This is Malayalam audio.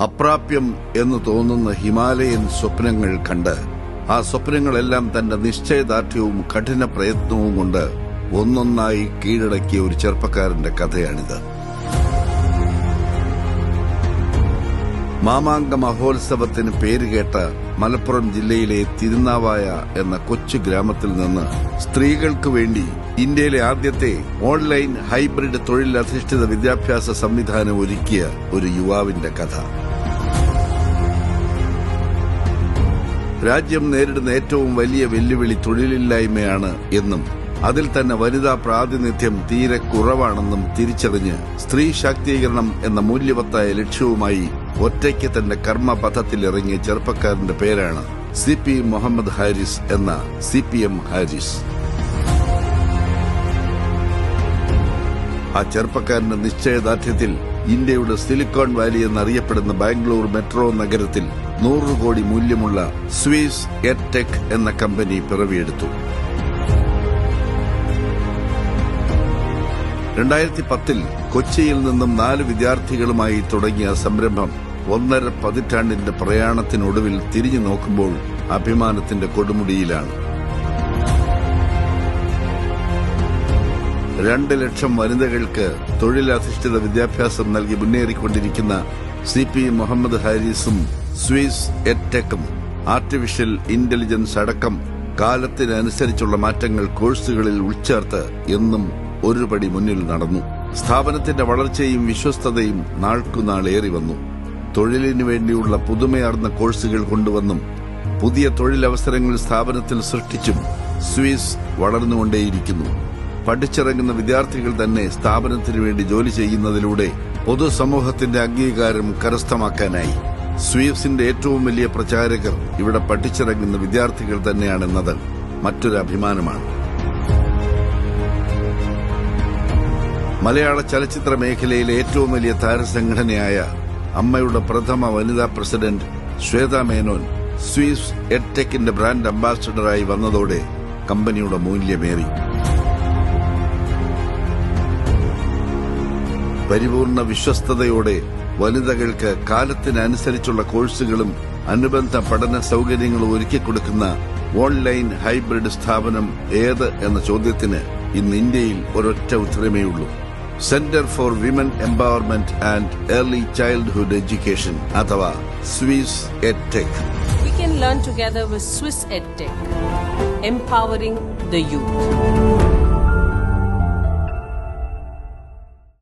അപ്രാപ്യം എന്ന് തോന്നുന്ന ഹിമാലയൻ സ്വപ്നങ്ങൾ കണ്ട് ആ സ്വപ്നങ്ങളെല്ലാം തന്റെ നിശ്ചയദാർഢ്യവും കഠിന പ്രയത്നവും കൊണ്ട് ഒന്നൊന്നായി കീഴടക്കിയ ഒരു ചെറുപ്പക്കാരന്റെ കഥയാണിത്. മാമാങ്ക മഹോത്സവത്തിന് പേരുകേട്ട മലപ്പുറം ജില്ലയിലെ തിരുനാവായ എന്ന കൊച്ചു ഗ്രാമത്തിൽ നിന്ന് സ്ത്രീകൾക്ക് വേണ്ടി ഇന്ത്യയിലെ ആദ്യത്തെ ഓൺലൈൻ ഹൈബ്രിഡ് തൊഴിലധിഷ്ഠിത വിദ്യാഭ്യാസ സംവിധാനം ഒരുക്കിയ ഒരു യുവാവിന്റെ കഥ. രാജ്യം നേരിടുന്ന ഏറ്റവും വലിയ വെല്ലുവിളി തൊഴിലില്ലായ്മയാണ് എന്നും അതിൽ തന്നെ വനിതാ പ്രാതിനിധ്യം തീരെ കുറവാണെന്നും തിരിച്ചറിഞ്ഞ് സ്ത്രീ ശാക്തീകരണം എന്ന മൂല്യവത്തായ ലക്ഷ്യവുമായി ഒറ്റയ്ക്ക് തന്റെ കർമ്മപഥത്തിലിറങ്ങിയ ചെറുപ്പക്കാരന്റെ പേരാണ് സി പി മുഹമ്മദ് ഹാരിസ് എന്ന സി പി എം ഹാരിസ്. ആ ചെറുപ്പക്കാരന്റെ നിശ്ചയദാർഢ്യത്തിൽ ഇന്ത്യയുടെ സിലിക്കോൺ വാലി എന്നറിയപ്പെടുന്ന ബാംഗ്ലൂർ മെട്രോ നഗരത്തിൽ നൂറ് കോടി മൂല്യമുള്ള സ്വിസ് എർടെക് എന്ന കമ്പനി പിറവിയെടുത്തു. രണ്ടായിരത്തി പത്തിൽ കൊച്ചിയിൽ നിന്നും നാല് വിദ്യാർത്ഥികളുമായി തുടങ്ങിയ സംരംഭം ഒന്നര പതിറ്റാണ്ടിന്റെ പ്രയാണത്തിനൊടുവിൽ തിരിഞ്ഞു നോക്കുമ്പോൾ അഭിമാനത്തിന്റെ കൊടുമുടിയിലാണ്. രണ്ട് ലക്ഷം വനിതകൾക്ക് തൊഴിലധിഷ്ഠിത വിദ്യാഭ്യാസം നൽകി മുന്നേറിക്കൊണ്ടിരിക്കുന്ന സി പി മുഹമ്മദ് ഹാരിസും സ്വിസ് എഡ്ടെക്കും ആർട്ടിഫിഷ്യൽ ഇന്റലിജൻസ് അടക്കം കാലത്തിനനുസരിച്ചുള്ള മാറ്റങ്ങൾ കോഴ്സുകളിൽ ഉൾച്ചേർത്ത് എന്നും ഒരുപടി മുന്നിൽ നടന്നു. സ്ഥാപനത്തിന്റെ വളർച്ചയും വിശ്വസ്തതയും നാൾക്കുനാളേറി വന്നു. തൊഴിലിനു വേണ്ടിയുള്ള പുതുമയാർന്ന കോഴ്സുകൾ കൊണ്ടുവന്നും പുതിയ തൊഴിലവസരങ്ങൾ സ്ഥാപനത്തിൽ സൃഷ്ടിച്ചും സ്വിസ് വളർന്നുകൊണ്ടേയിരിക്കുന്നു. പഠിച്ചിറങ്ങുന്ന വിദ്യാർത്ഥികൾ തന്നെ സ്ഥാപനത്തിനു വേണ്ടി ജോലി ചെയ്യുന്നതിലൂടെ പൊതുസമൂഹത്തിന്റെ അംഗീകാരം കരസ്ഥമാക്കാനായി. സ്വീപ്സിന്റെ ഏറ്റവും വലിയ പ്രചാരകർ ഇവിടെ പഠിച്ചിറങ്ങുന്ന വിദ്യാർത്ഥികൾ തന്നെയാണെന്നത് മറ്റൊരു അഭിമാനമാണ്. മലയാള ചലച്ചിത്ര മേഖലയിലെ ഏറ്റവും വലിയ താരസംഘടനയായ അമ്മയുടെ പ്രഥമ വനിതാ പ്രസിഡന്റ് ശ്വേത മേനോൻ സ്വീസ് എഡ്ടെക്കിന്റെ ബ്രാൻഡ് അംബാസഡറായി വന്നതോടെ കമ്പനിയുടെ മൂല്യമേറി. പരിപൂർണ വിശ്വസ്തയോടെ വനിതകൾക്ക് കാലത്തിനനുസരിച്ചുള്ള കോഴ്സുകളും അനുബന്ധ പഠന സൗകര്യങ്ങളും ഒരുക്കിക്കൊടുക്കുന്ന ഓൺലൈൻ ഹൈബ്രിഡ് സ്ഥാപനം ഏത് എന്ന ചോദ്യത്തിന് ഇന്ന് ഇന്ത്യയിൽ ഒരൊറ്റ ഉത്തരമേയുള്ളൂ centre for women empowerment and early childhood education അഥവാ Swiss edtech We can learn together with Swiss EdTech, empowering the youth.